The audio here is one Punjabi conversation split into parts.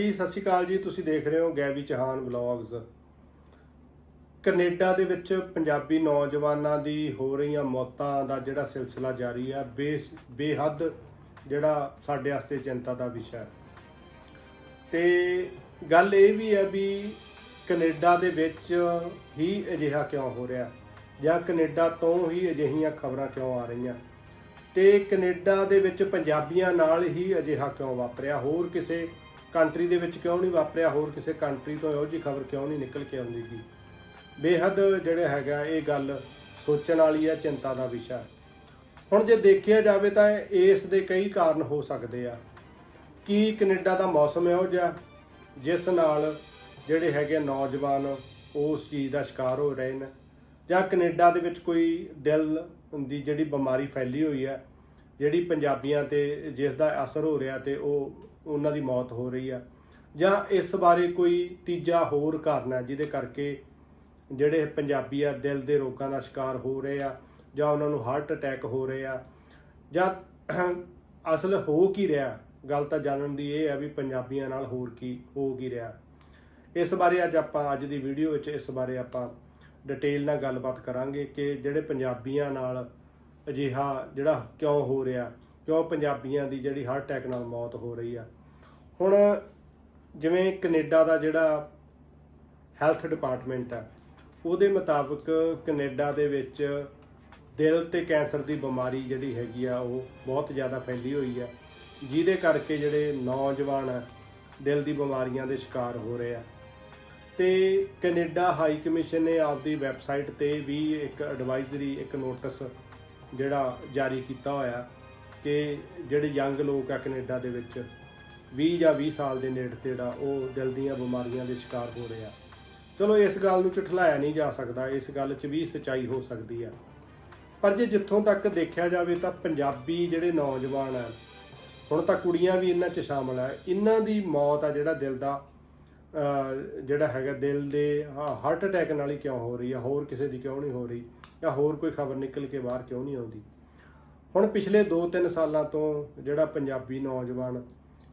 ਹਾਂਜੀ ਸਤਿ ਸ਼੍ਰੀ ਅਕਾਲ ਜੀ, ਤੁਸੀਂ ਦੇਖ ਰਹੇ ਹੋ ਗੈਵੀ ਚਹਾਨ ਵਲੌਗਸ। ਕੈਨੇਡਾ ਦੇ ਵਿੱਚ ਪੰਜਾਬੀ ਨੌਜਵਾਨਾਂ ਦੀ ਹੋ ਰਹੀਆਂ ਮੌਤਾਂ ਦਾ ਜਿਹੜਾ ਸਿਲਸਿਲਾ ਜਾਰੀ ਹੈ, ਬੇਸ, ਬੇਹੱਦ ਜਿਹੜਾ ਸਾਡੇ ਵਾਸਤੇ ਚਿੰਤਾ ਦਾ ਵਿਸ਼ਾ ਹੈ। ਤੇ ਗੱਲ ਇਹ ਵੀ ਹੈ ਵੀ ਕੈਨੇਡਾ ਦੇ ਵਿੱਚ ਹੀ ਅਜਿਹਾ ਕਿਉਂ ਹੋ ਰਿਹਾ ਜਾਂ ਕੈਨੇਡਾ ਤੋਂ ਹੀ ਅਜਿਹੀਆਂ ਖਬਰਾਂ ਕਿਉਂ ਆ ਰਹੀਆਂ? ਤੇ ਕੈਨੇਡਾ ਦੇ ਵਿੱਚ ਪੰਜਾਬੀਆਂ ਨਾਲ ਹੀ ਅਜਿਹਾ ਕਿਉਂ ਵਾਪਰਿਆ? ਹੋਰ ਕਿਸੇ ਕੰਟਰੀ ਦੇ ਵਿੱਚ ਕਿਉਂ ਨਹੀਂ ਵਾਪਰਿਆ? ਹੋਰ ਕਿਸੇ ਕੰਟਰੀ ਤੋਂ ਇਹੋ ਜਿਹੀ ਖਬਰ ਕਿਉਂ ਨਹੀਂ ਨਿਕਲ ਕੇ ਆਉਂਦੀ ਗੀ? ਬੇਹੱਦ ਜਿਹੜਾ ਹੈਗਾ ਇਹ ਗੱਲ ਸੋਚਣ ਵਾਲੀ ਹੈ, ਚਿੰਤਾ ਦਾ ਵਿਸ਼ਾ ਹੁਣ ਜੇ ਦੇਖਿਆ ਜਾਵੇ ਤਾਂ ਇਸ ਦੇ ਕਈ ਕਾਰਨ ਹੋ ਸਕਦੇ ਆ। ਕੀ ਕੈਨੇਡਾ ਦਾ ਮੌਸਮ ਇਹੋ ਜਿਹਾ? ਜਿਸ ਨਾਲ ਜਿਹੜੇ ਹੈਗੇ ਨੌਜਵਾਨ ਉਸ ਚੀਜ਼ ਦਾ ਸ਼ਿਕਾਰ ਹੋ ਰਹੇ ਨੇ। ਜਾਂ ਕੈਨੇਡਾ ਦੇ ਵਿੱਚ ਕੋਈ ਦਿਲ ਦੀ ਜਿਹੜੀ ਬਿਮਾਰੀ ਫੈਲੀ ਹੋਈ ਹੈ, ਜਿਹੜੀ ਪੰਜਾਬੀਆਂ ਤੇ ਜਿਸ ਦਾ ਅਸਰ ਹੋ ਰਿਹਾ ਤੇ ਉਹ ਉਹਨਾਂ ਦੀ ਮੌਤ ਹੋ ਰਹੀ ਆ। ਜਾਂ ਇਸ ਬਾਰੇ ਕੋਈ ਤੀਜਾ ਹੋਰ ਕਾਰਨ ਹੈ ਜਿਹਦੇ ਕਰਕੇ ਜਿਹੜੇ ਪੰਜਾਬੀ ਆ ਦਿਲ ਦੇ ਰੋਗਾਂ ਦਾ ਸ਼ਿਕਾਰ ਹੋ ਰਹੇ ਆ, ਜਾਂ ਉਹਨਾਂ ਨੂੰ ਹਾਰਟ ਅਟੈਕ ਹੋ ਰਹੇ ਆ, ਜਾਂ ਅਸਲ ਹੋ ਕੀ ਰਿਹਾ? ਗੱਲ ਤਾਂ ਜਾਣਨ ਦੀ ਇਹ ਹੈ ਵੀ ਪੰਜਾਬੀਆਂ ਨਾਲ ਹੋਰ ਕੀ ਹੋ ਕੀ ਰਿਹਾ। ਇਸ ਬਾਰੇ ਅੱਜ ਆਪਾਂ, ਅੱਜ ਦੀ ਵੀਡੀਓ ਵਿੱਚ ਇਸ ਬਾਰੇ ਆਪਾਂ ਡਿਟੇਲ ਨਾਲ ਗੱਲਬਾਤ ਕਰਾਂਗੇ ਕਿ ਜਿਹੜੇ ਪੰਜਾਬੀਆਂ ਨਾਲ ਅਜਿਹਾ ਜਿਹੜਾ ਕਿਉਂ ਹੋ ਰਿਹਾ ਕਿਉਂ ਪੰਜਾਬੀਆਂ ਦੀ ਜਿਹੜੀ ਹਾਰਟ ਅਟੈਕ ਨਾਲ ਮੌਤ ਹੋ ਰਹੀ ਆ? ਹੁਣ ਜਿਵੇਂ ਕੈਨੇਡਾ ਦਾ ਜਿਹੜਾ ਹੈਲਥ ਡਿਪਾਰਟਮੈਂਟ ਆ, ਉਹਦੇ ਮੁਤਾਬਕ ਕੈਨੇਡਾ ਦੇ ਵਿੱਚ ਦਿਲ ਤੇ ਕੈਂਸਰ ਦੀ ਬਿਮਾਰੀ ਜਿਹੜੀ ਹੈਗੀ ਆ, ਉਹ ਬਹੁਤ ਜ਼ਿਆਦਾ ਫੈਲੀ ਹੋਈ ਆ। ਜਿਹਦੇ ਕਰਕੇ ਜਿਹੜੇ ਨੌਜਵਾਨ ਆ, ਦਿਲ ਦੀ ਬਿਮਾਰੀਆਂ ਦੇ ਸ਼ਿਕਾਰ ਹੋ ਰਹੇ ਆ। ਤੇ ਕੈਨੇਡਾ ਹਾਈ ਕਮਿਸ਼ਨ ਨੇ ਆਪਦੀ ਵੈਬਸਾਈਟ ਤੇ ਵੀ ਇੱਕ ਐਡਵਾਈਜ਼ਰੀ ਇੱਕ ਨੋਟਿਸ ਜਿਹੜਾ ਜਾਰੀ ਕੀਤਾ ਹੋਇਆ। ਕਿ ਜਿਹੜੇ ਯੰਗ ਲੋਕ ਆ ਕੈਨੇਡਾ ਦੇ ਵਿੱਚ 20 ਜਾਂ 20 ਸਾਲ ਦੇ ਨੇੜੇ ਤੇੜਾ ਉਹ ਦਿਲ ਦੀਆਂ ਬਿਮਾਰੀਆਂ ਦੇ ਸ਼ਿਕਾਰ ਹੋ ਰਹੇ ਆ। ਚਲੋ ਇਸ ਗੱਲ ਨੂੰ ਝੁਠਲਾਇਆ ਨਹੀਂ ਜਾ ਸਕਦਾ, ਇਸ ਗੱਲ 'ਚ ਵੀ ਸਚਾਈ ਹੋ ਸਕਦੀ ਆ। ਪਰ ਜੇ ਜਿੱਥੋਂ ਤੱਕ ਦੇਖਿਆ ਜਾਵੇ ਤਾਂ ਪੰਜਾਬੀ ਜਿਹੜੇ ਨੌਜਵਾਨ ਆ, ਹੁਣ ਤਾਂ ਕੁੜੀਆਂ ਵੀ ਇਹਨਾਂ 'ਚ ਸ਼ਾਮਲ ਆ, ਇਹਨਾਂ ਦੀ ਮੌਤ ਆ ਜਿਹੜਾ ਦਿਲ ਦਾ ਜਿਹੜਾ ਹੈਗਾ ਦਿਲ ਦੇ ਹਾਰਟ ਅਟੈਕ ਨਾਲ ਹੀ ਕਿਉਂ ਹੋ ਰਹੀ ਆ, ਹੋਰ ਕਿਸੇ ਦੀ ਕਿਉਂ ਨਹੀਂ ਹੋ ਰਹੀ ਜਾਂ ਹੋਰ ਕੋਈ ਖਬਰ ਨਿਕਲ ਕੇ ਬਾਹਰ ਕਿਉਂ ਨਹੀਂ ਆਉਂਦੀ? ਹੁਣ ਪਿਛਲੇ 2-3 ਸਾਲਾਂ ਤੋਂ ਜਿਹੜਾ ਪੰਜਾਬੀ ਨੌਜਵਾਨ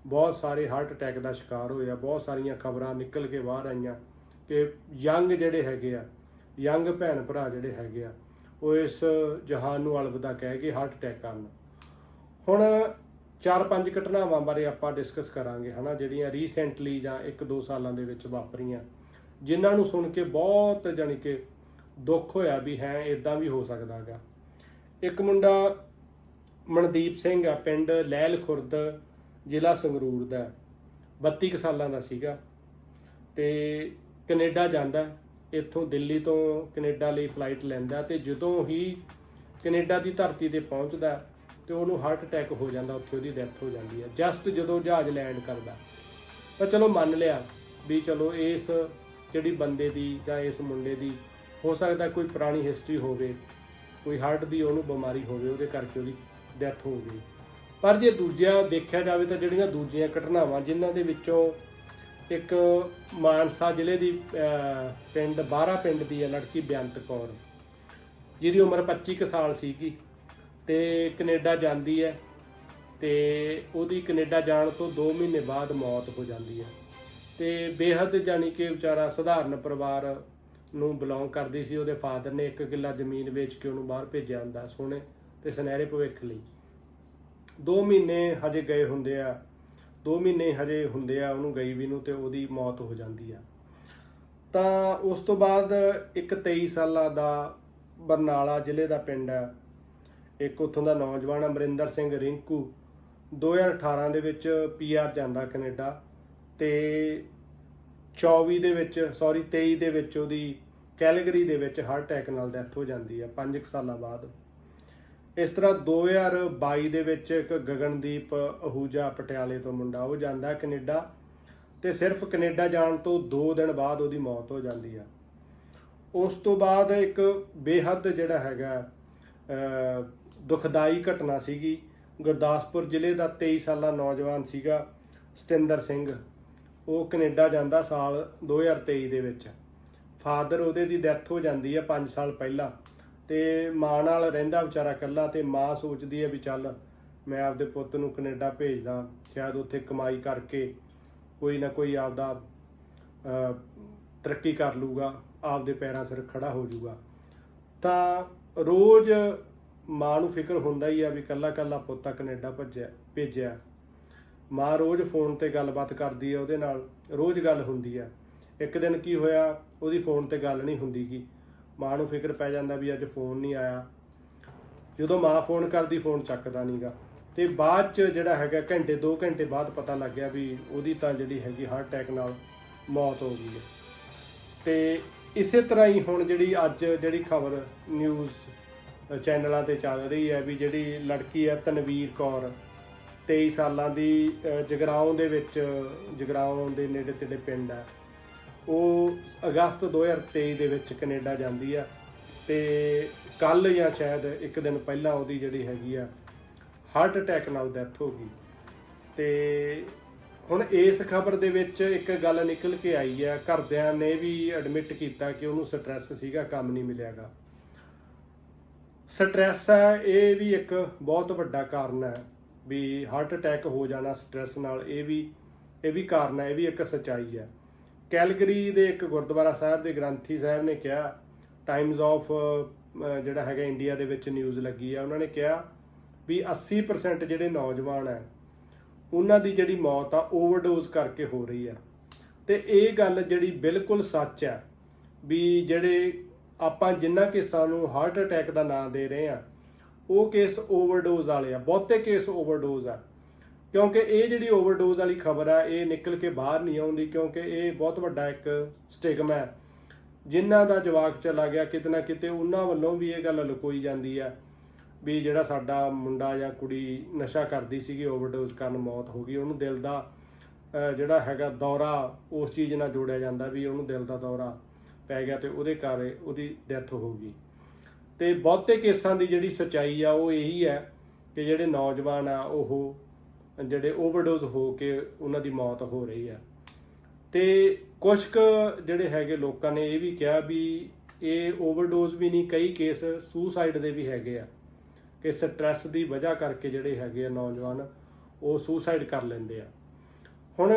ਬਹੁਤ ਸਾਰੇ ਹਾਰਟ ਅਟੈਕ ਦਾ ਸ਼ਿਕਾਰ ਹੋਇਆ, ਬਹੁਤ ਸਾਰੀਆਂ ਖਬਰਾਂ ਨਿਕਲ ਕੇ ਬਾਹਰ ਆਈਆਂ ਕਿ ਯੰਗ ਜਿਹੜੇ ਹੈਗੇ ਆ ਯੰਗ ਭੈਣ ਭਰਾ ਜਿਹੜੇ ਹੈਗੇ ਆ, ਉਹ ਇਸ ਜਹਾਨ ਨੂੰ ਅਲਵਿਦਾ ਕਹਿ ਕੇ ਹਾਰਟ ਅਟੈਕ ਕਰਨ। ਹੁਣ ਚਾਰ ਪੰਜ ਘਟਨਾਵਾਂ ਬਾਰੇ ਆਪਾਂ ਡਿਸਕਸ ਕਰਾਂਗੇ, ਹਨਾ, ਜਿਹੜੀਆਂ ਰੀਸੈਂਟਲੀ ਜਾਂ 1-2 ਸਾਲਾਂ ਦੇ ਵਿੱਚ ਵਾਪਰੀਆਂ, ਜਿਨ੍ਹਾਂ ਨੂੰ ਸੁਣ ਕੇ ਬਹੁਤ ਜਾਣੀ ਕਿ ਦੁੱਖ ਹੋਇਆ ਵੀ ਹੈ ਇਦਾਂ ਵੀ ਹੋ ਸਕਦਾ ਹੈਗਾ। ਇੱਕ ਮੁੰਡਾ ਮਨਦੀਪ ਸਿੰਘ ਆ ਪਿੰਡ ਲਹਿਲ ਖੁਰਦ ਜ਼ਿਲ੍ਹਾ ਸੰਗਰੂਰ ਦਾ ਹੈ। 32 ਕੁ ਸਾਲਾਂ ਦਾ ਸੀਗਾ ਤੇ ਕੈਨੇਡਾ ਜਾਂਦਾ ਇੱਥੋਂ ਦਿੱਲੀ ਤੋਂ ਕੈਨੇਡਾ ਲਈ ਫਲਾਈਟ ਲੈਂਦਾ ਤੇ ਜਦੋਂ ਹੀ ਕੈਨੇਡਾ ਦੀ ਧਰਤੀ ਤੇ ਪਹੁੰਚਦਾ ਹੈ, ਤੇ ਉਹਨੂੰ ਹਾਰਟ ਅਟੈਕ ਹੋ ਜਾਂਦਾ ਉੱਥੇ ਉਹਦੀ ਡੈਥ ਹੋ ਜਾਂਦੀ ਹੈ ਜਸਟ ਜਦੋਂ ਜਹਾਜ਼ ਲੈਂਡ ਕਰਦਾ ਤਾਂ ਚਲੋ ਮੰਨ ਲਿਆ ਵੀ ਚਲੋ ਇਸ ਜਿਹੜੀ ਬੰਦੇ ਦੀ ਜਾਂ ਇਸ ਮੁੰਡੇ ਦੀ ਹੋ ਸਕਦਾ ਕੋਈ ਪੁਰਾਣੀ ਹਿਸਟਰੀ ਹੋਵੇ ਕੋਈ ਹਾਰਟ ਦੀ ਉਹਨੂੰ ਬਿਮਾਰੀ ਹੋਵੇ ਉਹਦੇ ਕਰਕੇ ਉਹਦੀ ਡੈਥ ਹੋ ਗਈ। ਪਰ ਜੇ ਦੂਜਾ ਦੇਖਿਆ ਜਾਵੇ ਤਾਂ ਜਿਹੜੀਆਂ ਦੂਜੀਆਂ ਘਟਨਾਵਾਂ ਜਿਨ੍ਹਾਂ ਦੇ ਵਿੱਚੋਂ ਇੱਕ ਮਾਨਸਾ ਜ਼ਿਲ੍ਹੇ ਦੀ ਪਿੰਡ ਬਾਰਾ ਪਿੰਡ ਦੀ ਹੈ, ਲੜਕੀ ਬੇਅੰਤ ਕੌਰ, ਜਿਹਦੀ ਉਮਰ 25 ਕੁ ਸਾਲ ਸੀਗੀ ਤੇ ਕੈਨੇਡਾ ਜਾਂਦੀ ਹੈ ਤੇ ਉਹਦੀ ਕੈਨੇਡਾ ਜਾਣ ਤੋਂ 2 ਮਹੀਨੇ ਬਾਅਦ ਮੌਤ ਹੋ ਜਾਂਦੀ ਹੈ ਤੇ ਬੇਹੱਦ ਜਾਨੀ ਕਿ ਵਿਚਾਰਾ ਸਧਾਰਨ ਪਰਿਵਾਰ ਨੂੰ ਬਿਲੋਂਗ ਕਰਦੀ ਸੀ। ਉਹਦੇ ਫਾਦਰ ਨੇ ਇੱਕ ਕਿੱਲਾ ਜ਼ਮੀਨ ਵੇਚ ਕੇ ਉਹਨੂੰ ਬਾਹਰ ਭੇਜਿਆ ਹੁੰਦਾ ਸੋਹਣੇ ਤੇ ਸੁਨਹਿਰੇ ਭਵਿੱਖ ਲਈ। 2 ਮਹੀਨੇ ਹਜੇ ਗਏ ਹੁੰਦੇ ਆ। 2 ਮਹੀਨੇ ਹਜੇ ਹੁੰਦੇ ਆ ਉਹਨੂੰ ਗਈ ਵੀ ਨੂੰ ਤੇ ਉਹਦੀ ਮੌਤ ਹੋ ਜਾਂਦੀ ਆ। ਤਾਂ ਉਸ ਤੋਂ ਬਾਅਦ ਇੱਕ 23 ਸਾਲਾਂ ਦਾ ਬਰਨਾਲਾ ਜ਼ਿਲ੍ਹੇ ਦਾ ਪਿੰਡ ਹੈ ਇੱਕ ਉੱਥੋਂ ਦਾ ਨੌਜਵਾਨ ਅਮਰਿੰਦਰ ਸਿੰਘ ਰਿੰਕੂ 2018 ਦੇ ਵਿੱਚ ਪੀਆਰ ਜਾਂਦਾ ਕੈਨੇਡਾ ਤੇ 24 ਦੇ ਵਿੱਚ ਸੌਰੀ 23 ਦੇ ਵਿੱਚ ਉਹਦੀ ਕੈਲਗਰੀ ਦੇ ਵਿੱਚ ਹਾਰਟ ਅਟੈਕ ਨਾਲ ਡੈਥ ਹੋ ਜਾਂਦੀ ਹੈ 5 ਸਾਲਾਂ ਬਾਅਦ। ਇਸ ਤਰ੍ਹਾਂ 2022 ਦੇ ਵਿੱਚ ਇੱਕ ਗਗਨਦੀਪ ਅਹੂਜਾ ਪਟਿਆਲੇ ਤੋਂ ਮੁੰਡਾ, ਉਹ ਜਾਂਦਾ ਕੈਨੇਡਾ ਤੇ ਸਿਰਫ ਕੈਨੇਡਾ ਜਾਣ ਤੋਂ 2 ਦਿਨ ਬਾਅਦ ਉਹਦੀ ਮੌਤ ਹੋ ਜਾਂਦੀ ਆ। ਉਸ ਤੋਂ ਬਾਅਦ ਇੱਕ ਬੇਹੱਦ ਜਿਹੜਾ ਹੈਗਾ ਦੁਖਦਾਈ ਘਟਨਾ ਸੀਗੀ। ਗੁਰਦਾਸਪੁਰ ਜ਼ਿਲ੍ਹੇ ਦਾ 23 ਸਾਲਾ ਨੌਜਵਾਨ ਸੀਗਾ ਸਤਿੰਦਰ ਸਿੰਘ। ਉਹ ਕੈਨੇਡਾ ਜਾਂਦਾ ਸਾਲ 2023 ਦੇ ਵਿੱਚ। ਫਾਦਰ ਉਹਦੇ ਦੀ ਡੈਥ ਹੋ ਜਾਂਦੀ ਹੈ 5 ਸਾਲ ਪਹਿਲਾਂ। ਤੇ ਮਾਂ ਨਾਲ ਰਹਿੰਦਾ ਵਿਚਾਰਾ ਇਕੱਲਾ ਤੇ ਮਾਂ ਸੋਚਦੀ ਹੈ ਵੀ ਚੱਲ ਮੈਂ ਆਪਦੇ ਪੁੱਤ ਨੂੰ ਕੈਨੇਡਾ ਭੇਜਦਾ, ਸ਼ਾਇਦ ਉੱਥੇ ਕਮਾਈ ਕਰਕੇ ਕੋਈ ਨਾ ਕੋਈ ਆਪਦਾ ਤਰੱਕੀ ਕਰ ਲੂਗਾ ਆਪਦੇ ਪੈਰਾਂ ਸਿਰ ਖੜਾ ਹੋ ਜਾਊਗਾ। ਤਾਂ ਰੋਜ਼ ਮਾਂ ਨੂੰ ਫਿਕਰ ਹੁੰਦਾ ਹੀ ਆ ਵੀ ਕੱਲਾ ਕੱਲਾ ਪੁੱਤਾ ਕੈਨੇਡਾ ਭੱਜਿਆ, ਭੇਜਿਆ। ਮਾਂ ਰੋਜ਼ ਫੋਨ ਤੇ ਗੱਲਬਾਤ ਕਰਦੀ ਆ ਉਹਦੇ ਨਾਲ, ਰੋਜ਼ ਗੱਲ ਹੁੰਦੀ ਆ। ਇੱਕ ਦਿਨ ਕੀ ਹੋਇਆ, ਉਹਦੀ ਫੋਨ ਤੇ ਗੱਲ ਨਹੀਂ ਹੁੰਦੀ ਗੀ। ਮਾਂ ਨੂੰ ਫਿਕਰ ਪੈ ਜਾਂਦਾ ਵੀ ਅੱਜ ਫੋਨ ਨਹੀਂ ਆਇਆ। ਜਦੋਂ ਮਾਂ ਫੋਨ ਕਰਦੀ ਫੋਨ ਚੱਕਦਾ ਨਹੀਂਗਾ ਤੇ ਬਾਅਦ ਚ ਜਿਹੜਾ ਹੈਗਾ ਘੰਟੇ 2 ਘੰਟੇ ਬਾਅਦ ਪਤਾ ਲੱਗ ਗਿਆ ਵੀ ਉਹਦੀ ਤਾਂ ਜਿਹੜੀ ਹੈਗੀ ਹਾਰਟ ਅਟੈਕ ਨਾਲ ਮੌਤ ਹੋ ਗਈ ਹੈ। ਤੇ ਇਸੇ ਤਰ੍ਹਾਂ ਹੀ ਹੁਣ ਜਿਹੜੀ ਅੱਜ ਜਿਹੜੀ ਖਬਰ ਨਿਊਜ਼ ਚੈਨਲਾਂ ਤੇ ਚੱਲ ਰਹੀ ਹੈ ਵੀ ਜਿਹੜੀ ਲੜਕੀ ਹੈ ਤਨਵੀਰ ਕੌਰ 23 ਸਾਲਾਂ ਦੀ ਅਹ, ਜਗਰਾਉਂ ਦੇ ਵਿੱਚ ਜਗਰਾਉਂ ਦੇ ਨੇੜੇ ਤੇੜੇ ਪਿੰਡ ਹੈ। ਉਹ ਅਗਸਤ 2023 ਦੇ ਵਿੱਚ ਕੈਨੇਡਾ ਜਾਂਦੀ ਆ ਤੇ ਕੱਲ ਜਾਂ ਸ਼ਾਇਦ ਇੱਕ ਦਿਨ ਪਹਿਲਾਂ ਉਹਦੀ ਜਿਹੜੀ ਹੈਗੀ ਆ ਹਾਰਟ ਅਟੈਕ ਨਾਲ ਡੈਥ ਹੋ ਗਈ। ਤੇ ਹੁਣ ਇਸ ਖਬਰ ਦੇ ਵਿੱਚ ਇੱਕ ਗੱਲ ਨਿਕਲ ਕੇ ਆਈ ਹੈ ਘਰਦਿਆਂ ਨੇ ਵੀ ਐਡਮਿਟ ਕੀਤਾ ਕਿ ਉਹਨੂੰ ਸਟ੍ਰੈਸ ਸੀਗਾ, ਕੰਮ ਨਹੀਂ ਮਿਲਿਆਗਾ। ਸਟ੍ਰੈਸ ਹੈ ਇਹ ਵੀ ਇੱਕ ਬਹੁਤ ਵੱਡਾ ਕਾਰਨ ਹੈ ਵੀ ਹਾਰਟ ਅਟੈਕ ਹੋ ਜਾਣਾ ਸਟ੍ਰੈਸ ਨਾਲ, ਇਹ ਵੀ ਇਹ ਵੀ ਕਾਰਨ ਹੈ ਇਹ ਵੀ ਇੱਕ ਸਚਾਈ ਹੈ ਕੈਲਗਰੀ ਦੇ ਇੱਕ ਗੁਰਦੁਆਰਾ ਸਾਹਿਬ ਦੇ ਗ੍ਰੰਥੀ ਸਾਹਿਬ ਨੇ ਕਿਹਾ ਟਾਈਮਜ਼ ਆਫ ਜਿਹੜਾ ਹੈਗਾ ਇੰਡੀਆ ਦੇ ਵਿੱਚ ਨਿਊਜ਼ ਲੱਗੀ ਆ, ਉਹਨਾਂ ਨੇ ਕਿਹਾ ਵੀ 80% ਜਿਹੜੇ ਨੌਜਵਾਨ ਹੈ, ਉਹਨਾਂ ਦੀ ਜਿਹੜੀ ਮੌਤ ਆ ਓਵਰਡੋਜ਼ ਕਰਕੇ ਹੋ ਰਹੀ ਆ। ਤੇ ਇਹ ਗੱਲ ਜਿਹੜੀ ਬਿਲਕੁਲ ਸੱਚ ਹੈ ਵੀ ਜਿਹੜੇ ਆਪਾਂ ਜਿੰਨਾ ਕੇਸਾਂ ਨੂੰ ਹਾਰਟ ਅਟੈਕ ਦਾ ਨਾਂ ਦੇ ਰਹੇ ਆ, ਉਹ ਕੇਸ ਓਵਰਡੋਜ਼ ਵਾਲੇ ਆ, ਬਹੁਤੇ ਕੇਸ ਓਵਰਡੋਜ਼ ਆ। ਕਿਉਂਕਿ ਇਹ ਜਿਹੜੀ ਓਵਰਡੋਜ਼ ਵਾਲੀ ਖਬਰ ਆ, ਇਹ ਨਿਕਲ ਕੇ ਬਾਹਰ ਨਹੀਂ ਆਉਂਦੀ ਕਿਉਂਕਿ ਇਹ ਬਹੁਤ ਵੱਡਾ ਇੱਕ ਸਟਿਗਮਾ ਹੈ। ਜਿਨ੍ਹਾਂ ਦਾ ਜਵਾਕ ਚਲਾ ਗਿਆ, ਕਿਤੇ ਨਾ ਕਿਤੇ ਉਹਨਾਂ ਵੱਲੋਂ ਵੀ ਇਹ ਗੱਲ ਲੁਕੋਈ ਜਾਂਦੀ ਆ ਵੀ ਜਿਹੜਾ ਸਾਡਾ ਮੁੰਡਾ ਜਾਂ ਕੁੜੀ ਨਸ਼ਾ ਕਰਦੀ ਸੀਗੀ ਓਵਰਡੋਜ਼ ਕਾਰਨ ਮੌਤ ਹੋ ਗਈ, ਉਹਨੂੰ ਦਿਲ ਦਾ ਜਿਹੜਾ ਹੈਗਾ ਦੌਰਾ ਉਸ ਚੀਜ਼ ਨਾਲ ਜੋੜਿਆ ਜਾਂਦਾ ਵੀ ਉਹਨੂੰ ਦਿਲ ਦਾ ਦੌਰਾ ਪੈ ਗਿਆ ਤੇ ਉਹਦੇ ਕਾਰਨ ਉਹਦੀ ਡੈਥ ਹੋ ਗਈ। ਤੇ ਬਹੁਤੇ ਕੇਸਾਂ ਦੀ ਜਿਹੜੀ ਸਚਾਈ ਆ, ਉਹ ਇਹੀ ਹੈ ਕਿ ਜਿਹੜੇ ਨੌਜਵਾਨ ਆ, ਉਹ ਜਿਹੜੇ ਓਵਰਡੋਜ਼ ਹੋ ਕੇ ਉਹਨਾਂ ਦੀ ਮੌਤ ਹੋ ਰਹੀ ਆ ਤੇ ਕੁਝ ਕੁ ਜਿਹੜੇ ਹੈਗੇ ਲੋਕਾਂ ਨੇ ਇਹ ਵੀ ਕਿਹਾ ਵੀ ਇਹ ਓਵਰਡੋਜ਼ ਵੀ ਨਹੀਂ, ਕਈ ਕੇਸ ਸੁਸਾਈਡ ਦੇ ਵੀ ਹੈਗੇ ਆ ਕਿ ਸਟ੍ਰੈਸ ਦੀ ਵਜ੍ਹਾ ਕਰਕੇ ਜਿਹੜੇ ਹੈਗੇ ਆ ਨੌਜਵਾਨ ਉਹ ਸੁਸਾਈਡ ਕਰ ਲੈਂਦੇ ਆ। ਹੁਣ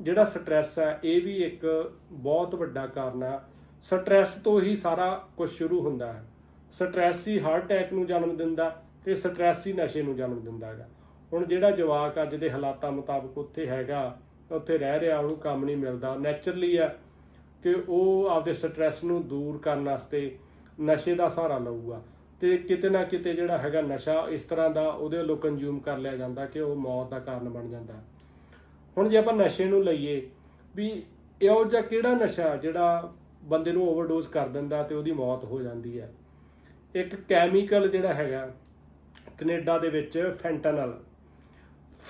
ਜਿਹੜਾ ਸਟ੍ਰੈਸ ਆ ਇਹ ਵੀ ਇੱਕ ਬਹੁਤ ਵੱਡਾ ਕਾਰਨ ਆ। ਸਟ੍ਰੈਸ ਤੋਂ ਹੀ ਸਾਰਾ ਕੁਝ ਸ਼ੁਰੂ ਹੁੰਦਾ ਹੈ। ਸਟ੍ਰੈਸ ਹੀ ਹਾਰਟ ਅਟੈਕ ਨੂੰ ਜਨਮ ਦਿੰਦਾ ਤੇ ਸਟ੍ਰੈਸ ਹੀ ਨਸ਼ੇ ਨੂੰ ਜਨਮ ਦਿੰਦਾ ਹੈਗਾ। ਹੁਣ ਜਿਹੜਾ ਜਵਾਕ ਅੱਜ ਦੇ ਹਾਲਾਤਾਂ ਮੁਤਾਬਕ ਉੱਥੇ ਹੈਗਾ, ਉੱਥੇ ਰਹਿ ਰਿਹਾ, ਉਹਨੂੰ ਕੰਮ ਨਹੀਂ ਮਿਲਦਾ ਨੇਚਰਲੀ ਆ ਕਿ ਉਹ ਆਪਦੇ ਸਟ੍ਰੈਸ ਨੂੰ ਦੂਰ ਕਰਨ ਵਾਸਤੇ ਨਸ਼ੇ ਦਾ ਸਹਾਰਾ ਲਊਗਾ। ਤੇ ਕਿਤੇ ਨਾ ਕਿਤੇ ਜਿਹੜਾ ਹੈਗਾ ਨਸ਼ਾ ਇਸ ਤਰ੍ਹਾਂ ਦਾ ਉਹਦੇ ਵੱਲੋਂ ਕੰਜ਼ਿਊਮ ਕਰ ਲਿਆ ਜਾਂਦਾ ਕਿ ਉਹ ਮੌਤ ਦਾ ਕਾਰਨ ਬਣ ਜਾਂਦਾ। ਹੁਣ ਜੇ ਆਪਾਂ ਨਸ਼ੇ ਨੂੰ ਲਈਏ, ਵੀ ਇਹੋ ਜਿਹਾ ਕਿਹੜਾ ਨਸ਼ਾ ਜਿਹੜਾ ਬੰਦੇ ਨੂੰ ਓਵਰਡੋਜ਼ ਕਰ ਦਿੰਦਾ ਤੇ ਉਹਦੀ ਮੌਤ ਹੋ ਜਾਂਦੀ ਹੈ? ਇੱਕ ਕੈਮੀਕਲ ਜਿਹੜਾ ਹੈਗਾ, ਕੈਨੇਡਾ ਦੇ ਵਿੱਚ ਫੈਂਟਾਨਲ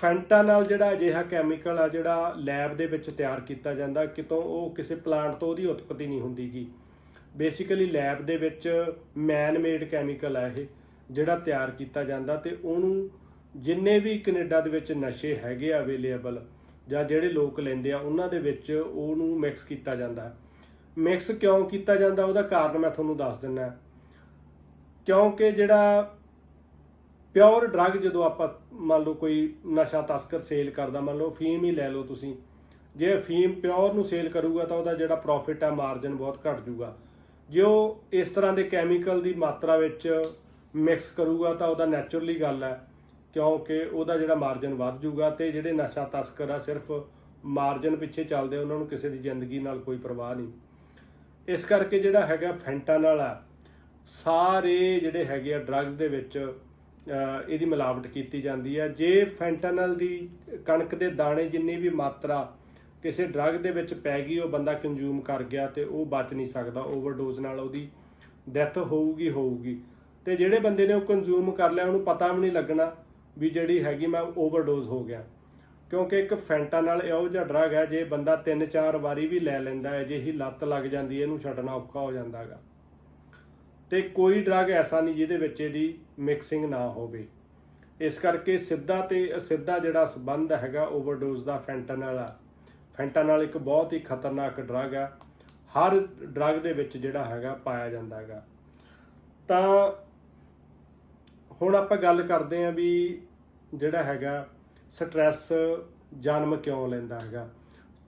ਫੈਂਟਾ ਨਾਲ ਜਿਹੜਾ ਅਜਿਹਾ ਕੈਮੀਕਲ ਆ, ਜਿਹੜਾ ਲੈਬ ਦੇ ਵਿੱਚ ਤਿਆਰ ਕੀਤਾ ਜਾਂਦਾ, ਕਿਤੋਂ ਉਹ ਕਿਸੇ ਪਲਾਂਟ ਤੋਂ ਉਹਦੀ ਉਤਪਤੀ ਨਹੀਂ ਹੁੰਦੀਗੀ। ਬੇਸਿਕਲੀ ਲੈਬ ਦੇ ਵਿੱਚ ਮੈਨ ਮੇਡ ਕੈਮੀਕਲ ਆ ਇਹ, ਜਿਹੜਾ ਤਿਆਰ ਕੀਤਾ ਜਾਂਦਾ ਤੇ ਉਹਨੂੰ ਜਿੰਨੇ ਵੀ ਕੈਨੇਡਾ ਦੇ ਵਿੱਚ ਨਸ਼ੇ ਹੈਗੇ ਆ ਅਵੇਲੇਬਲ ਜਾਂ ਜਿਹੜੇ ਲੋਕ ਲੈਂਦੇ ਆ, ਉਹਨਾਂ ਦੇ ਵਿੱਚ ਉਹਨੂੰ ਮਿਕਸ ਕੀਤਾ ਜਾਂਦਾ। ਮਿਕਸ ਕਿਉਂ ਕੀਤਾ ਜਾਂਦਾ? ਉਹਦਾ ਕਾਰਨ ਮੈਂ ਤੁਹਾਨੂੰ ਦੱਸ ਦਿੰਦਾ। ਕਿਉਂਕਿ ਜਿਹੜਾ ਪਿਓਰ ਡਰੱਗ ਜਦੋਂ ਆਪਾਂ ਮੰਨ ਲਓ ਕੋਈ ਨਸ਼ਾ ਤਸਕਰ ਸੇਲ ਕਰਦਾ, ਮੰਨ ਲਓ ਫੀਮ ਹੀ ਲੈ ਲਓ ਤੁਸੀਂ। ਜੇ ਫੀਮ ਪਿਓਰ ਨੂੰ ਸੇਲ ਕਰੂਗਾ ਤਾਂ ਉਹਦਾ ਜਿਹੜਾ ਪ੍ਰੋਫਿਟ ਆ ਮਾਰਜਨ ਬਹੁਤ ਘਟ ਜਾਊਗਾ। ਜੇ ਉਹ ਇਸ ਤਰ੍ਹਾਂ ਦੇ ਕੈਮੀਕਲ ਦੀ ਮਾਤਰਾ ਵਿੱਚ ਮਿਕਸ ਕਰੂਗਾ ਤਾਂ ਉਹਦਾ ਨੈਚੁਰਲੀ ਗੱਲ ਹੈ, ਕਿਉਂਕਿ ਉਹਦਾ ਜਿਹੜਾ ਮਾਰਜਨ ਵੱਧ ਜਾਊਗਾ ਤੇ ਜਿਹੜੇ ਨਸ਼ਾ ਤਸਕਰ ਆ ਸਿਰਫ ਮਾਰਜਨ ਪਿੱਛੇ ਚੱਲਦੇ, ਉਹਨਾਂ ਨੂੰ ਕਿਸੇ ਦੀ ਜ਼ਿੰਦਗੀ ਨਾਲ ਕੋਈ ਪਰਵਾਹ ਨਹੀਂ। ਇਸ ਕਰਕੇ ਜਿਹੜਾ ਹੈਗਾ ਫੈਂਟਾਨਲ ਆ, ਸਾਰੇ ਜਿਹੜੇ ਹੈਗੇ ਆ ਡਰੱਗਸ ਦੇ ਵਿੱਚ ਇਹਦੀ ਮਿਲਾਵਟ ਕੀਤੀ ਜਾਂਦੀ ਹੈ। ਜੇ ਫੈਂਟਾਨਲ ਦੀ ਕਣਕ ਦੇ ਦਾਣੇ ਜਿੰਨੀ ਵੀ ਮਾਤਰਾ ਕਿਸੇ ਡਰੱਗ ਦੇ ਵਿੱਚ ਪੈ ਗਈ, ਉਹ ਬੰਦਾ ਕੰਜ਼ੂਮ ਕਰ ਗਿਆ ਤੇ ਉਹ ਬਚ ਨਹੀਂ ਸਕਦਾ ਓਵਰਡੋਜ਼ ਨਾਲ ਉਹਦੀ ਡੈਥ ਹੋਊਗੀ ਹੋਊਗੀ। ਤੇ ਜਿਹੜੇ ਬੰਦੇ ਨੇ ਉਹ ਕੰਜ਼ੂਮ ਕਰ ਲਿਆ, ਉਹਨੂੰ ਪਤਾ ਵੀ ਨਹੀਂ ਲੱਗਣਾ ਵੀ ਜਿਹੜੀ ਹੈਗੀ ਮੈਂ ਓਵਰਡੋਜ਼ ਹੋ ਗਿਆ। ਕਿਉਂਕਿ ਇੱਕ ਫੈਂਟਾਨਲ ਇਹੋ ਜਿਹਾ ਡਰੱਗ ਹੈ, ਜੇ ਬੰਦਾ ਤਿੰਨ ਚਾਰ ਵਾਰੀ ਵੀ ਲੈ ਲੈਂਦਾ ਹੈ ਜੇ ਹੀ ਲੱਤ ਲੱਗ ਜਾਂਦੀ ਹੈ, ਇਹਨੂੰ ਛੱਡਣਾ ਔਖਾ ਹੋ ਜਾਂਦਾ ਹੈਗਾ। ਤੇ ਕੋਈ ਡਰੱਗ ਐਸਾ ਨਹੀਂ ਜਿਹਦੇ ਵਿੱਚ ਇਹਦੀ ਮਿਕਸਿੰਗ ਨਾ ਹੋਵੇ। ਇਸ ਕਰਕੇ ਸਿੱਧਾ ਤੇ ਅਸਿੱਧਾ ਜਿਹੜਾ ਸੰਬੰਧ ਹੈਗਾ ਓਵਰਡੋਜ਼ ਦਾ ਫੈਂਟਾਨਲ ਆ। ਫੈਂਟਾਨਲ ਇੱਕ ਬਹੁਤ ਹੀ ਖਤਰਨਾਕ ਡਰੱਗ ਆ। ਹਰ ਡਰੱਗ ਦੇ ਵਿੱਚ ਜਿਹੜਾ ਹੈਗਾ ਪਾਇਆ ਜਾਂਦਾ ਹੈਗਾ। ਤਾਂ ਹੁਣ ਆਪਾਂ ਗੱਲ ਕਰਦੇ ਆਂ ਵੀ ਜਿਹੜਾ ਹੈਗਾ ਸਟ੍ਰੈਸ ਜਨਮ ਕਿਉਂ ਲੈਂਦਾ ਹੈਗਾ।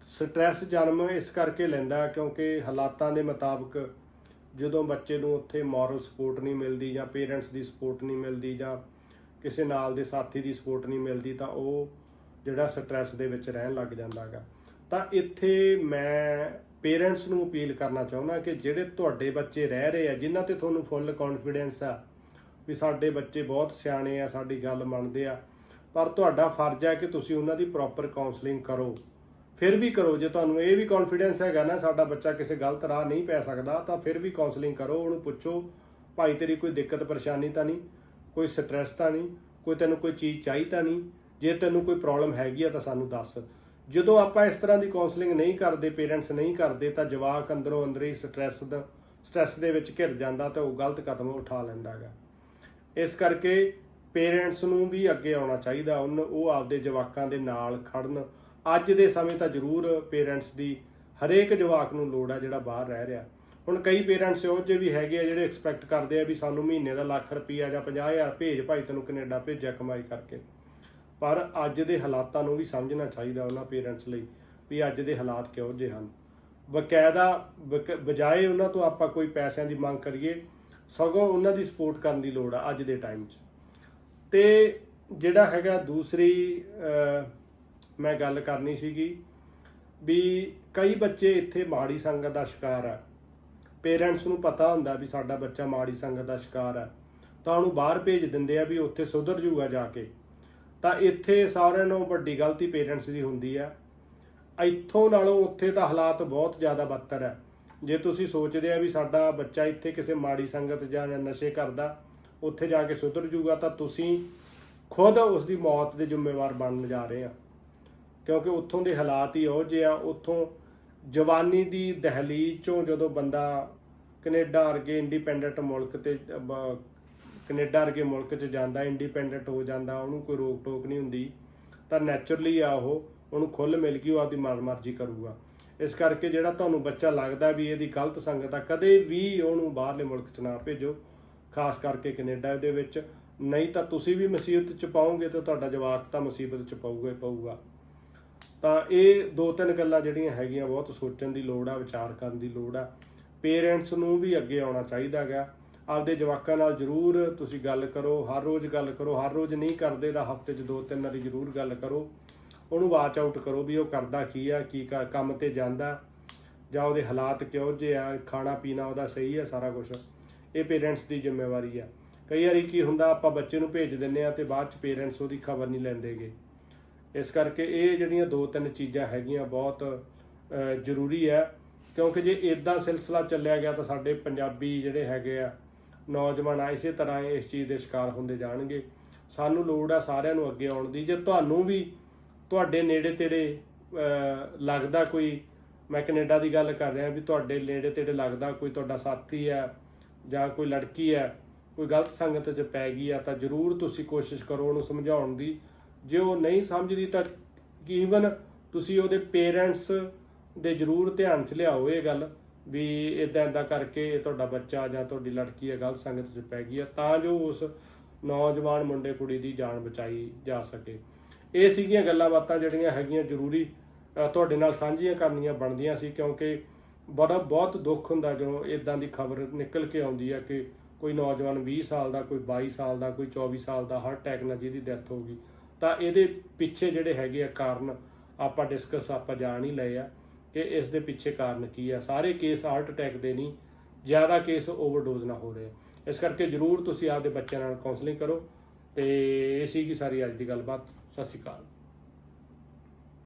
ਸਟ੍ਰੈਸ ਜਨਮ ਇਸ ਕਰਕੇ ਲੈਂਦਾ ਕਿਉਂਕਿ ਹਾਲਾਤਾਂ ਦੇ ਮੁਤਾਬਕ ਜਦੋਂ ਬੱਚੇ ਨੂੰ ਉੱਥੇ ਮੋਰਲ ਸਪੋਰਟ ਨਹੀਂ ਮਿਲਦੀ ਜਾਂ ਪੇਰੈਂਟਸ ਦੀ ਸਪੋਰਟ ਨਹੀਂ ਮਿਲਦੀ ਜਾਂ ਕਿਸੇ ਨਾਲ ਦੇ ਸਾਥੀ ਦੀ ਸਪੋਰਟ ਨਹੀਂ ਮਿਲਦੀ, ਤਾਂ ਉਹ ਜਿਹੜਾ ਸਟ੍ਰੈਸ ਦੇ ਵਿੱਚ ਰਹਿਣ ਲੱਗ ਜਾਂਦਾ ਹੈਗਾ। ਤਾਂ ਇੱਥੇ ਮੈਂ ਪੇਰੈਂਟਸ ਨੂੰ ਅਪੀਲ ਕਰਨਾ ਚਾਹੁੰਦਾ ਕਿ ਜਿਹੜੇ ਤੁਹਾਡੇ ਬੱਚੇ ਰਹਿ ਰਹੇ ਆ, ਜਿਨ੍ਹਾਂ ਤੇ ਤੁਹਾਨੂੰ ਫੁੱਲ ਕੌਨਫੀਡੈਂਸ ਆ, ਵੀ ਸਾਡੇ ਬੱਚੇ ਬਹੁਤ ਸਿਆਣੇ ਆ, ਸਾਡੀ ਗੱਲ ਮੰਨਦੇ ਆ, ਪਰ ਤੁਹਾਡਾ ਫਰਜ਼ ਹੈ ਕਿ ਤੁਸੀਂ ਉਹਨਾਂ ਦੀ ਪ੍ਰੋਪਰ ਕਾਉਂਸਲਿੰਗ ਕਰੋ। ਫਿਰ ਵੀ ਕਰੋ, ਜੇ ਤੁਹਾਨੂੰ ਇਹ ਵੀ ਕੌਨਫੀਡੈਂਸ ਹੈਗਾ ਨਾ, ਸਾਡਾ ਬੱਚਾ ਕਿਸੇ ਗਲਤ ਰਾਹ ਨਹੀਂ ਪੈ ਸਕਦਾ, ਤਾਂ ਫਿਰ ਵੀ ਕਾਉਂਸਲਿੰਗ ਕਰੋ, ਉਹਨੂੰ ਪੁੱਛੋ, ਭਾਈ, ਤੇਰੀ ਕੋਈ ਦਿੱਕਤ, ਪਰੇਸ਼ਾਨੀ ਤਾਂ ਨਹੀਂ? ਕੋਈ ਸਟ੍ਰੈਸ ਤਾਂ ਨਹੀਂ? ਕੋਈ ਤੈਨੂੰ ਕੋਈ ਚੀਜ਼ ਚਾਹੀ ਤਾਂ ਨਹੀਂ? ਜੇ ਤੈਨੂੰ ਕੋਈ ਪ੍ਰੋਬਲਮ ਹੈਗੀ ਆ ਤਾਂ ਸਾਨੂੰ ਦੱਸ। ਜਦੋਂ ਆਪਾਂ ਇਸ ਤਰ੍ਹਾਂ ਦੀ ਕਾਉਂਸਲਿੰਗ ਨਹੀਂ ਕਰਦੇ ਪੇਰੈਂਟਸ ਨਹੀਂ ਕਰਦੇ, ਤਾਂ ਜਵਾਕ ਅੰਦਰੋਂ ਅੰਦਰ ਹੀ ਸਟ੍ਰੈਸ ਦਾ ਸਟ੍ਰੈਸ ਦੇ ਵਿੱਚ ਘਿਰ ਜਾਂਦਾ ਤਾਂ ਉਹ ਗਲਤ ਕਦਮ ਉਠਾ ਲੈਂਦਾ ਹੈਗਾ। ਇਸ ਕਰਕੇ ਪੇਰੈਂਟਸ ਨੂੰ ਵੀ ਅੱਗੇ ਆਉਣਾ ਚਾਹੀਦਾ, ਉਹਨ, ਉਹ ਆਪਦੇ ਜਵਾਕਾਂ ਦੇ ਨਾਲ ਖੜਨ ਅੱਜ ਦੇ ਸਮੇਂ ਤਾਂ ਜ਼ਰੂਰ ਪੇਰੈਂਟਸ ਦੀ ਹਰੇਕ ਜਵਾਕ ਨੂੰ ਲੋੜ ਆ ਜਿਹੜਾ ਬਾਹਰ ਰਹਿ ਰਿਹਾ। ਹੁਣ ਕਈ ਪੇਰੈਂਟਸ ਇਹੋ ਜਿਹੇ ਵੀ ਹੈਗੇ ਆ ਜਿਹੜੇ ਐਕਸਪੈਕਟ ਕਰਦੇ ਆ ਵੀ ਸਾਨੂੰ ਮਹੀਨੇ ਦਾ ਲੱਖ ਰੁਪਈਆ ਜਾਂ 50000 ਭੇਜ ਭਾਈ ਤੈਨੂੰ ਕੈਨੇਡਾ ਭੇਜਿਆ ਕਮਾਈ ਕਰਕੇ। ਪਰ ਅੱਜ ਦੇ ਹਾਲਾਤਾਂ ਨੂੰ ਵੀ ਸਮਝਣਾ ਚਾਹੀਦਾ ਉਹਨਾਂ ਪੇਰੈਂਟਸ ਲਈ ਵੀ ਅੱਜ ਦੇ ਹਾਲਾਤ ਕਿਹੋ ਜਿਹੇ ਹਨ। ਬਕਾਇਦਾ ਬਕ- ਬਜਾਏ ਉਹਨਾਂ ਤੋਂ ਆਪਾਂ ਕੋਈ ਪੈਸਿਆਂ ਦੀ ਮੰਗ ਕਰੀਏ, ਸਗੋਂ ਉਹਨਾਂ ਦੀ ਸਪੋਰਟ ਕਰਨ ਦੀ ਲੋੜ ਆ ਅੱਜ ਦੇ ਟਾਈਮ 'ਚ। ਤੇ ਜਿਹੜਾ ਹੈਗਾ ਦੂਸਰੀ ਮੈਂ ਗੱਲ ਕਰਨੀ ਸੀਗੀ ਵੀ ਕਈ ਬੱਚੇ ਇੱਥੇ ਮਾੜੀ ਸੰਗਤ ਦਾ ਸ਼ਿਕਾਰ ਆ। ਪੇਰੈਂਟਸ ਨੂੰ ਪਤਾ ਹੁੰਦਾ ਵੀ ਸਾਡਾ ਬੱਚਾ ਮਾੜੀ ਸੰਗਤ ਦਾ ਸ਼ਿਕਾਰ ਹੈ ਤਾਂ ਉਹਨੂੰ ਬਾਹਰ ਭੇਜ ਦਿੰਦੇ ਆ ਵੀ ਉੱਥੇ ਸੁਧਰ ਜੂਗਾ ਜਾ ਕੇ। ਤਾਂ ਇੱਥੇ ਸਾਰਿਆਂ ਨੂੰ ਵੱਡੀ ਗਲਤੀ ਪੇਰੈਂਟਸ ਦੀ ਹੁੰਦੀ ਆ। ਇੱਥੋਂ ਨਾਲੋਂ ਉੱਥੇ ਤਾਂ ਹਾਲਾਤ ਬਹੁਤ ਜ਼ਿਆਦਾ ਬੱਤਰ ਹੈ ਜੇ ਤੁਸੀਂ ਸੋਚਦੇ ਆ ਵੀ ਸਾਡਾ ਬੱਚਾ ਇੱਥੇ ਕਿਸੇ ਮਾੜੀ ਸੰਗਤ ਜਾਂ ਜਾਂ ਨਸ਼ੇ ਕਰਦਾ, ਉੱਥੇ ਜਾ ਕੇ ਸੁਧਰ ਜੂਗਾ, ਤਾਂ ਤੁਸੀਂ ਖੁਦ ਉਸ ਦੀ ਮੌਤ ਦੇ ਜ਼ਿੰਮੇਵਾਰ ਬਣਨ ਜਾ ਰਹੇ ਆ। ਕਿਉਂਕਿ ਉੱਥੋਂ ਦੇ ਹਾਲਾਤ ਹੀ ਉਹ ਜਿਹੇ ਆ, ਉੱਥੋਂ ਜਵਾਨੀ ਦੀ ਦਹਲੀਜ਼ ਚੋਂ ਜਦੋਂ ਬੰਦਾ ਕੈਨੇਡਾ ਵਰਗੇ ਇੰਡੀਪੈਂਡੈਂਟ ਮੁਲਕ ਤੇ ਬ- ਕੈਨੇਡਾ ਵਰਗੇ ਮੁਲਕ 'ਚ ਜਾਂਦਾ, ਇੰਡੀਪੈਂਡੈਂਟ ਹੋ ਜਾਂਦਾ, ਉਹਨੂੰ ਕੋਈ ਰੋਕ ਟੋਕ ਨਹੀਂ ਹੁੰਦੀ, ਤਾਂ ਨੈਚੁਰਲੀ ਆ ਉਹ, ਉਹਨੂੰ ਖੁੱਲ ਮਿਲ ਗਈ ਉਹ ਆਪਦੀ ਮਨ ਮਰਜ਼ੀ ਕਰੂਗਾ। ਇਸ ਕਰਕੇ ਜਿਹੜਾ ਤੁਹਾਨੂੰ ਬੱਚਾ ਲੱਗਦਾ ਵੀ ਇਹਦੀ ਗਲਤ ਸੰਗਤ ਆ, ਕਦੇ ਵੀ ਉਹਨੂੰ ਬਾਹਰਲੇ ਮੁਲਕ 'ਚ ਨਾ ਭੇਜੋ, ਖਾਸ ਕਰਕੇ ਕੈਨੇਡਾ ਦੇ ਵਿੱਚ, ਨਹੀਂ ਤਾਂ ਤੁਸੀਂ ਵੀ ਮੁਸੀਬਤ 'ਚ ਪਾਓਗੇ ਤੇ ਤੁਹਾਡਾ ਜਵਾਕ ਤਾਂ ਮੁਸੀਬਤ 'ਚ ਪਊਗਾ ਹੀ ਪਊਗਾ। ਤਾਂ ਇਹ ਦੋ ਤਿੰਨ ਗੱਲਾਂ ਜਿਹੜੀਆਂ ਹੈਗੀਆਂ, ਬਹੁਤ ਸੋਚਣ ਦੀ ਲੋੜ ਆ, ਵਿਚਾਰ ਕਰਨ ਦੀ ਲੋੜ ਆ। ਪੇਰੈਂਟਸ ਨੂੰ ਵੀ ਅੱਗੇ ਆਉਣਾ ਚਾਹੀਦਾ ਹੈਗਾ ਆਪਦੇ ਜਵਾਕਾਂ ਨਾਲ ਜ਼ਰੂਰ ਤੁਸੀਂ ਗੱਲ ਕਰੋ, ਹਰ ਰੋਜ਼ ਗੱਲ ਕਰੋ, ਹਰ ਰੋਜ਼ ਨਹੀਂ ਕਰਦੇ ਤਾਂ ਹਫ਼ਤੇ 'ਚ ਦੋ ਤਿੰਨ ਵਾਰੀ ਜ਼ਰੂਰ ਗੱਲ ਕਰੋ। ਉਹਨੂੰ ਵਾਚ ਆਊਟ ਕਰੋ ਵੀ ਉਹ ਕਰਦਾ ਕੀ ਆ, ਕੀ ਕਰ- ਕੰਮ ਤੇ ਜਾਂਦਾ, ਜਾਂ ਉਹਦੇ ਹਾਲਾਤ ਕਿਹੋ ਜਿਹੇ ਆ, ਖਾਣਾ ਪੀਣਾ ਉਹਦਾ ਸਹੀ ਆ, ਸਾਰਾ ਕੁਝ ਇਹ ਪੇਰੈਂਟਸ ਦੀ ਜ਼ਿੰਮੇਵਾਰੀ ਆ। ਕਈ ਵਾਰੀ ਕੀ ਹੁੰਦਾ, ਆਪਾਂ ਬੱਚੇ ਨੂੰ ਭੇਜ ਦਿੰਨੇ ਆ ਤੇ ਬਾਅਦ ਚ ਪੇਰੈਂਟਸ ਉਹਦੀ ਖਬਰ ਨਹੀਂ ਲੈਂਦੇਗੇ। ਇਸ ਕਰਕੇ ਇਹ ਜਿਹੜੀਆਂ ਦੋ ਤਿੰਨ ਚੀਜ਼ਾਂ ਹੈਗੀਆਂ ਬਹੁਤ ਜ਼ਰੂਰੀ ਹੈ। ਕਿਉਂਕਿ ਜੇ ਇਦਾਂ ਸਿਲਸਿਲਾ ਚੱਲਿਆ ਗਿਆ ਤਾਂ ਸਾਡੇ ਪੰਜਾਬੀ ਜਿਹੜੇ ਹੈਗੇ ਆ, ਨੌਜਵਾਨ ਆ, ਇਸੇ ਤਰ੍ਹਾਂ ਇਸ ਚੀਜ਼ ਦੇ ਸ਼ਿਕਾਰ ਹੁੰਦੇ ਜਾਣਗੇ। ਸਾਨੂੰ ਲੋੜ ਆ ਸਾਰਿਆਂ ਨੂੰ ਅੱਗੇ ਆਉਣ ਦੀ। ਜੇ ਤੁਹਾਨੂੰ ਵੀ ਤੁਹਾਡੇ ਨੇੜੇ ਤੇੜੇ ਲੱਗਦਾ ਕੋਈ, ਮੈਂ ਕੈਨੇਡਾ ਦੀ ਗੱਲ ਕਰ ਰਿਹਾ ਵੀ ਤੁਹਾਡੇ ਨੇੜੇ ਤੇੜੇ ਲੱਗਦਾ ਕੋਈ ਤੁਹਾਡਾ ਸਾਥੀ ਆ ਜਾਂ ਕੋਈ ਲੜਕੀ ਆ, ਕੋਈ ਗਲਤ ਸੰਗਤ 'ਚ ਪੈ ਗਈ ਆ, ਤਾਂ ਜਰੂਰ ਤੁਸੀਂ ਕੋਸ਼ਿਸ਼ ਕਰੋ ਉਹਨੂੰ ਸਮਝਾਉਣ ਦੀ। ਜੇ ਉਹ ਨਹੀਂ ਸਮਝਦੀ ਤਾਂ ਈਵਨ ਤੁਸੀਂ ਉਹਦੇ ਪੇਰੈਂਟਸ ਦੇ ਜਰੂਰ ਧਿਆਨ 'ਚ ਲਿਆਓ ਇਹ ਗੱਲ ਵੀ ਇਦਾਂ ਇਦਾਂ ਕਰਕੇ ਇਹ ਤੁਹਾਡਾ ਬੱਚਾ ਜਾਂ ਤੁਹਾਡੀ ਲੜਕੀ ਹੈ ਗਲਤ ਸੰਗਤ 'ਚ ਪੈ ਗਈ ਆ, ਤਾਂ ਜੋ ਉਸ ਨੌਜਵਾਨ ਮੁੰਡੇ ਕੁੜੀ ਦੀ ਜਾਨ ਬਚਾਈ ਜਾ ਸਕੇ। ਇਹ ਸੀਗੀਆਂ ਗੱਲਾਂ ਬਾਤਾਂ ਜਿਹੜੀਆਂ ਹੈਗੀਆਂ ਜ਼ਰੂਰੀ ਤੁਹਾਡੇ ਨਾਲ ਸਾਂਝੀਆਂ ਕਰਨੀਆਂ ਬਣਦੀਆਂ ਸੀ, ਕਿਉਂਕਿ ਬੜਾ ਬਹੁਤ ਦੁੱਖ ਹੁੰਦਾ ਜਦੋਂ ਇਦਾਂ ਦੀ ਖਬਰ ਨਿਕਲ ਕੇ ਆਉਂਦੀ ਹੈ ਕਿ ਕੋਈ ਨੌਜਵਾਨ 20 ਸਾਲ ਦਾ, ਕੋਈ 22 ਸਾਲ ਦਾ, ਕੋਈ 24 ਸਾਲ ਦਾ ਹਾਰਟ ਅਟੈਕ ਨਾਲ ਜਿਹਦੀ ਡੈਥ ਹੋ ਗਈ। ਤਾਂ ਇਹਦੇ ਪਿੱਛੇ ਜਿਹੜੇ ਹੈਗੇ ਆ ਕਾਰਨ ਆਪਾਂ ਡਿਸਕਸ ਆਪਾਂ ਜਾਣ ਹੀ ਲਏ ਆ ਕਿ ਇਸ ਦੇ ਪਿੱਛੇ ਕਾਰਨ ਕੀ ਆ। ਸਾਰੇ ਕੇਸ ਹਾਰਟ ਅਟੈਕ ਦੇ ਨਹੀਂ, ਜ਼ਿਆਦਾ ਕੇਸ ਓਵਰਡੋਜ਼ ਨਾਲ ਹੋ ਰਹੇ ਇਸ ਕਰਕੇ ਜਰੂਰ ਤੁਸੀਂ ਆਪਦੇ ਬੱਚਿਆਂ ਨਾਲ ਕਾਉਂਸਲਿੰਗ ਕਰੋ ਤੇ ਇਹ ਸੀਗੀ ਸਾਰੀ ਅੱਜ ਦੀ ਗੱਲਬਾਤ। ਸਤਿ ਸ਼੍ਰੀ ਅਕਾਲ।